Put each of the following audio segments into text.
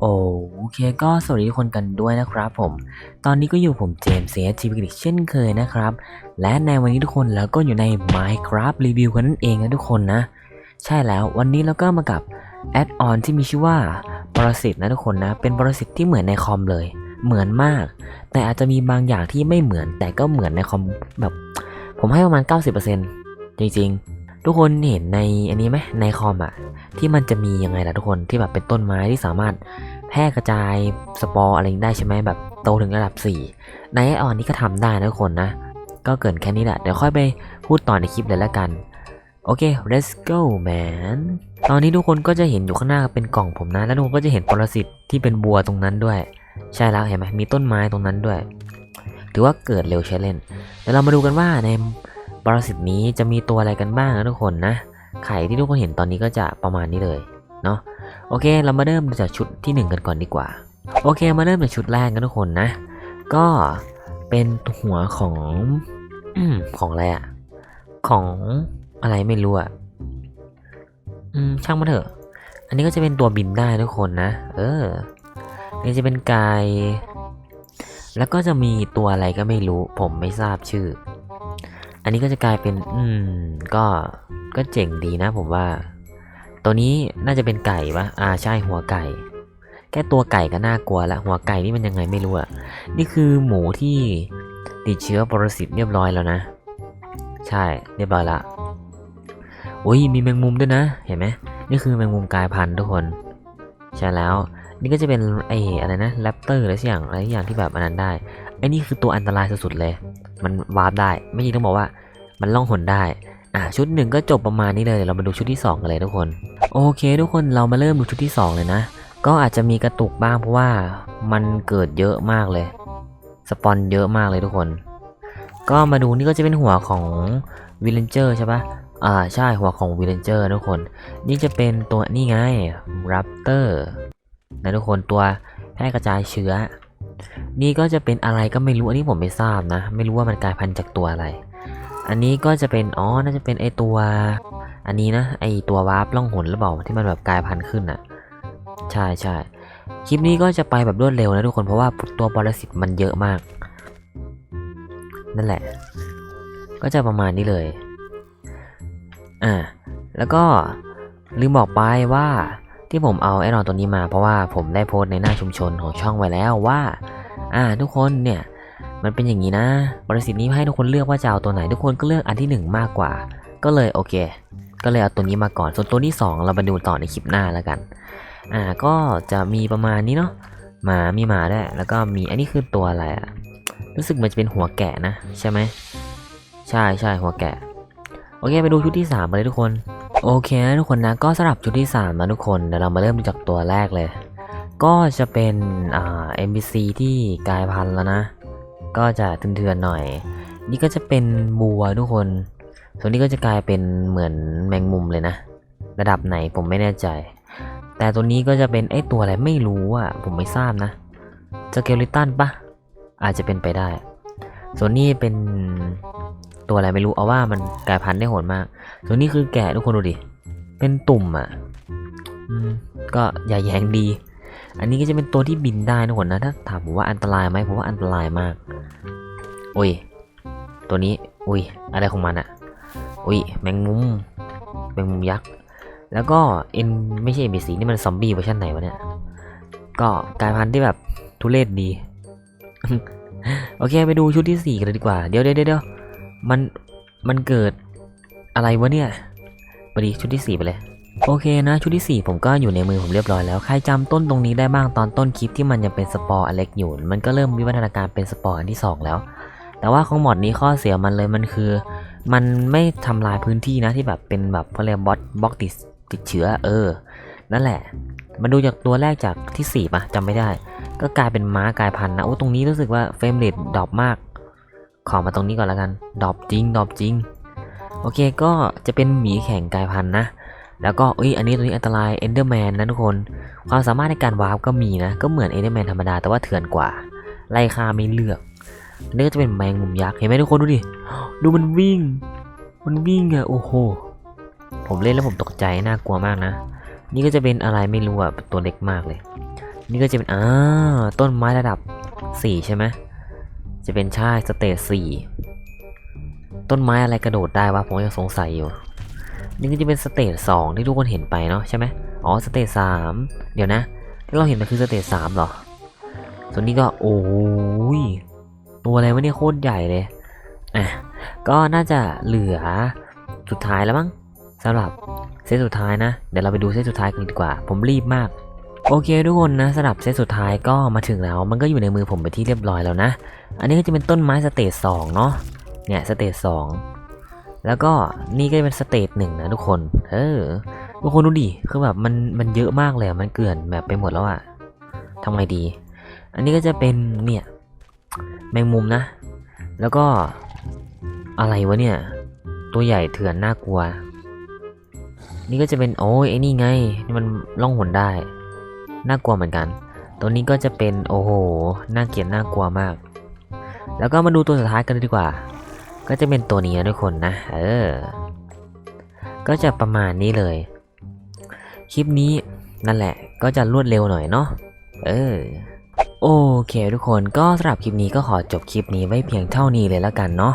โอเคก็สวัสดีทุกคนกันด้วยนะครับผม ตอนนี้ก็อยู่ผมเจมส์เซียทีวีเช่นเคยนะครับ และในวันนี้ทุกคนแล้วก็อยู่ใน Minecraft Review กันนั่นเองนะทุกคนนะ ใช่แล้ววันนี้เราก็มากับแอดออนที่มีชื่อว่าปรสิตนะทุกคนนะ เป็นปรสิตที่เหมือนในคอมเลย เหมือนมาก แต่อาจจะมีบางอย่างที่ไม่เหมือนแต่ก็เหมือนในคอมแบบ ผมให้ประมาณ 90%จริงๆ ทุกคนเห็นในอันนี้ไหมในคอมอะที่มันจะมียังไงล่ะทุกคนที่แบบเป็นต้นไม้ที่สามารถแพร่กระจายสปอร์อะไรได้ใช่ไหมแบบโตถึงระดับ 4 ในไอออนนี่ก็ทำได้นะทุกคนนะ ก็เกินแค่นี้แหละเดี๋ยวค่อยไปพูดต่อในคลิปเลยละกันโอเค let's go man ตอนนี้ทุกคนก็จะเห็นอยู่ข้างหน้าเป็นกล่องผมนะ แล้วทุกคนก็จะเห็นปรสิตที่เป็นบัวตรงนั้นด้วย ใช่แล้วเห็นไหมมีต้นไม้ตรงนั้นด้วย ถือว่าเกิดเร็วใช้เล่นเดี๋ยวเรามาดูกันว่าใน ปรสิตนี้จะมีตัวอะไรกันบ้างนะทุกคนนะ ไข่ที่ทุกคนเห็นตอนนี้ก็จะประมาณนี้เลยเนาะโอเค เรามาเริ่มจากชุดที่หนึ่งกันก่อนดีกว่า โอเค มาเริ่มจากชุดแรกกันทุกคนนะ ก็เป็นหัวของอของอะไรอะของอะไรไม่รู้อะอืมช่างมันเถอะ อันนี้ก็จะเป็นตัวบินได้ทุกคนนะ เออ นี่จะเป็นกาย แล้วก็จะมีตัวอะไรก็ไม่รู้ ผมไม่ทราบชื่อ อันนี้ก็จะกลายเป็น อืม ก็ ก็เจ๋งดีนะผมว่า ตัวนี้น่าจะเป็นไก่ปะอ่าใช่หัวไก่ แค่ตัวไก่ก็น่ากลัวล้วหัวไก่นี่มันยังไงไม่รู้อะนี่คือหมูที่ติดเชื้อปรสิตเรียบร้อยแล้วนะ ใช่ เรียบร้อยละอุ้ยมีแมงมุมด้วยนะ เห็นไหมนี่คือแมงมุมกายพันธุ์ทุกคน ใช่แล้ว นี่ก็จะเป็นไอ้อะไรนะแรปเตอร์อะไรสักอย่างอะไรอย่างที่แบบอันนั้นได้ไอ้นี่คือตัวอันตรายสุดๆเลย มันวาร์ปได้ ไม่ใช่ต้องบอกว่ามันล่องหนได้ อะชุดหนึ่งก็จบประมาณนี้เลยเดี๋ยวเรามาดูชุดที่สองกันเลยทุกคน โอเค ทุกคนเรามาเริ่มดูชุดที่สองเลยนะ ก็อาจจะมีกระตุกบ้างเพราะว่ามันเกิดเยอะมากเลย สปอนเยอะมากเลยทุกคน ก็มาดูนี่ก็จะเป็นหัวของวิลเลนเจอร์ใช่ปะอ่าใช่หัวของวิลเลนเจอร์ทุกคน นี่จะเป็นตัวนี่ไง รัปเตอร์นะทุกคนตัวแพร่กระจายเชื้อ นี่ก็จะเป็นอะไรก็ไม่รู้อันนี้ผมไม่ทราบนะ ไม่รู้ว่ามันกลายพันธุ์จากตัวอะไร อันนี้ก็จะเป็นอ๋อน่าจะเป็นไอตัว อันนี้นะไอตัววาร์ปล่องหนหรือเปล่าที่มันแบบกลายพันธุ์ขึ้นอะ ใช่ใช่คลิปนี้ก็จะไปแบบรวดเร็วนะทุกคนเพราะว่าตัวปรสิตมันเยอะมาก นั่นแหละ ก็จะประมาณนี้เลยอ่าแล้วก็ลืมบอกไปว่า ที่ผมเอาไอรอนตัวนี้มาเพราะว่าผมได้โพสในหน้าชุมชนของช่องไว้แล้วว่า อ่า ทุกคนเนี่ยมันเป็นอย่างนี้นะ บริษัทนี้ให้ทุกคนเลือกว่าจะเอาตัวไหน ทุกคนก็เลือกอันที่หนึ่งมากกว่า ก็เลยโอเค ก็เลยเอาตัวนี้มาก่อน ส่วนตัวที่สองเรามาดูต่อในคลิปหน้าแล้วกัน อ่าก็จะมีประมาณนี้เนาะหมามีหมาด้วยแล้วก็มีอันนี้คือตัวอะไรอะรู้สึกมันจะเป็นหัวแกะนะ ใช่ไหมใช่ใช่หัวแกะ โอเค ไปดูชุดที่สามไปเลยทุกคน โอเคนะทุกคนนะก็สำหรับชุดที่สามนะทุกคนเดี๋ยวเรามาเริ่มจากตัวแรกเลย ก็จะเป็นอ่า NPC ที่กลายพันธุ์แล้วนะ ก็จะเถื่อนๆหน่อย นี่ก็จะเป็นบัวทุกคน ส่วนนี้ก็จะกลายเป็นเหมือนแมงมุมเลยนะ ระดับไหนผมไม่แน่ใจ แต่ตัวนี้ก็จะเป็นไอ้ตัวอะไรไม่รู้อะผมไม่ทราบนะสเกลิตันปะอาจจะเป็นไปได้ ส่วนนี้เป็น ตัวอะไรไม่รู้เอาว่ามันกลายพันธุ์ได้โหดมากส่วนี้คือแกะทุกคนดูดิ เป็นตุ่มอะก็อย่าแยงดี อันนี้ก็จะเป็นตัวที่บินได้ทุกคนนะ ถ้าถามผมว่าอันตรายไหมผมว่าอันตรายมาก โอ้ย ตัวนี้ อุ้ย อะไรของมันอะอุ้ย แมงมุม แมงมุมยักษ์ แล้วก็เอ็นไม่ใช่เอ็นบีซีนี่มันซอมบี้เวอร์ชันไหนวะเนี่ย ก็กลายพันธุ์ที่แบบทุเรศดี โอเค ไปดูชุดที่สี่กันเลยดีกว่า เดี๋ยวเดี๋ยวเดี๋ยว มันมันเกิดอะไรวะเนี่ยไปดีชุดที่สี่ไปเลย โอเคนะ ชุดที่ 4 ผมก็อยู่ในมือผมเรียบร้อยแล้ว ใครจำต้นตรงนี้ได้บ้างตอนต้นคลิปที่มันยังเป็นสปอร์อเล็กอยู่ มันก็เริ่มวิวัฒนาการเป็นสปอร์อันที่ 2 แล้ว แต่ว่าของหมอดนี้ข้อเสียมันเลยมันคือ มันไม่ทำลายพื้นที่นะที่แบบเป็นแบบเขาเรียกบอสบล็อกติดติดเชื้อเออ นั่นแหละมาดูจากตัวแรกจากที่4ปะจำไม่ได้ ก็กลายเป็นม้ากลายพันธุ์นะโอ้ตรงนี้รู้สึกว่าเฟรมเรทดรอปมาก ขอมาตรงนี้ก่อนล้วกัน ดอปจริง ดอปจริง โอเคก็จะเป็นหมีแข่งกายพันธุ์นะ แล้วก็เอ้ยอันนี้ตัวนี้อันตราย Enderman นนะทุกคน ความสามารถในการวาร์ปก็มีนะ ก็เหมือน Enderman ธรรมดาแต่ว่าเถื่อนกว่า ไล่ฆ่าไม่เลือกอันนี่ก็จะเป็นแมงมุมยักษ์ เห็นไหมทุกคนดูดิ ดูมันวิ่ง มันวิ่งอะโอ้โห ผมเล่นแล้วผมตกใจน่ากลัวมากนะ นี่ก็จะเป็นอะไรไม่รู้อะตัวเล็กมากเลย นี่ก็จะเป็นอ่าต้นไม้ระดับ 4 ใช่ไหม จะเป็นใช่สเตจ4ต้นไม้อะไรกระโดดได้วะผมยังสงสัยอยู่ นี่ก็จะเป็นสเตจสองที่ทุกคนเห็นไปเนาะใช่ไหมอ๋อสเตจสามเดี๋ยวนะ ที่เราเห็นมันคือสเตจสามเหรอ ส่วนนี้ก็โอ้ยตัวอะไรวะเนี่ยโคตรใหญ่เลยอะก็น่าจะเหลือสุดท้ายแล้วมั้งสำหรับเซตสุดท้ายนะ เดี๋ยวเราไปดูเซตสุดท้ายกันดีกว่า ผมรีบมาก โอเคทุกคนนะสำหรับเซตสุดท้ายก็มาถึงแล้ว มันก็อยู่ในมือผมไปที่เรียบร้อยแล้วนะ อันนี้ก็จะเป็นต้นไม้สเตจสองเนาะเนี่ยสเตจสองแล้วก็นี่ก็เป็นสเตจหนึ่งนะทุกคนเออทุกคนดูดิคือแบบมันมันเยอะมากเลยมันเกลื่อนแบบไปหมดแล้วอะทำไงดี อันนี้ก็จะเป็นเนี่ยแมงมุมนะ แล้วก็อะไรวะเนี่ย ตัวใหญ่เถื่อนน่ากลัว นี่ก็จะเป็นโอ้ยไอ้นี่ไงนี่มันล่องหนได้ น่ากลัวเหมือนกัน ตัวนี้ก็จะเป็นโอ้โห น่าเกลียดน่ากลัวมาก แล้วก็มาดูตัวสุดท้ายกันดีกว่า ก็จะเป็นตัวนี้นะทุกคนนะ เออ ก็จะประมาณนี้เลย คลิปนี้นั่นแหละ ก็จะรวดเร็วหน่อยเนาะ เออโอเคทุกคนก็สำหรับคลิปนี้ก็ขอจบคลิปนี้ไว้เพียงเท่านี้เลยแล้วกันเนาะ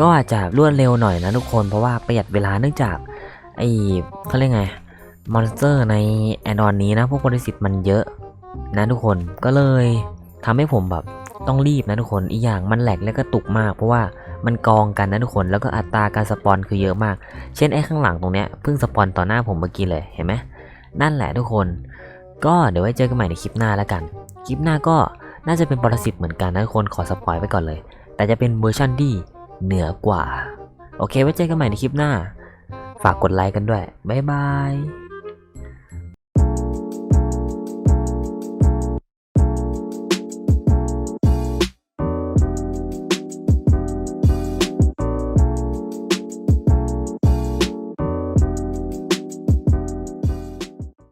ก็อาจจะรวดเร็วหน่อยนะทุกคนเพราะว่าประหยัดเวลาเนื่องจากไอ้เขาเรียกไง มอนสเตอร์ในแอดอนนี้นะ พวกบริสิทธิ์มันเยอะนะทุกคนก็เลยทำให้ผมแบบต้องรีบนะทุกคนอีกอย่างมันแหลกและก็ตุกมาก เพราะว่ามันกองกันนะทุกคนแล้วก็อัตราการสปอนคือเยอะมาก เช่นไอ้ข้างหลังตรงเนี้ยเพิ่งสปอนต่อหน้าผมเมื่อกี้เลยเห็นไหมนั่นแหละทุกคน ก็เดี๋ยวไว้เจอกันใหม่ในคลิปหน้าแล้วกัน คลิปหน้าก็น่าจะเป็นปรสิตเหมือนกันนะทุกคนขอสปอยไว้ก่อนเลย แต่จะเป็นเวอร์ชันที่เหนือกว่า โอเคไว้เจอกันใหม่ในคลิปหน้า ฝากกดไลค์กันด้วยบ๊ายบาย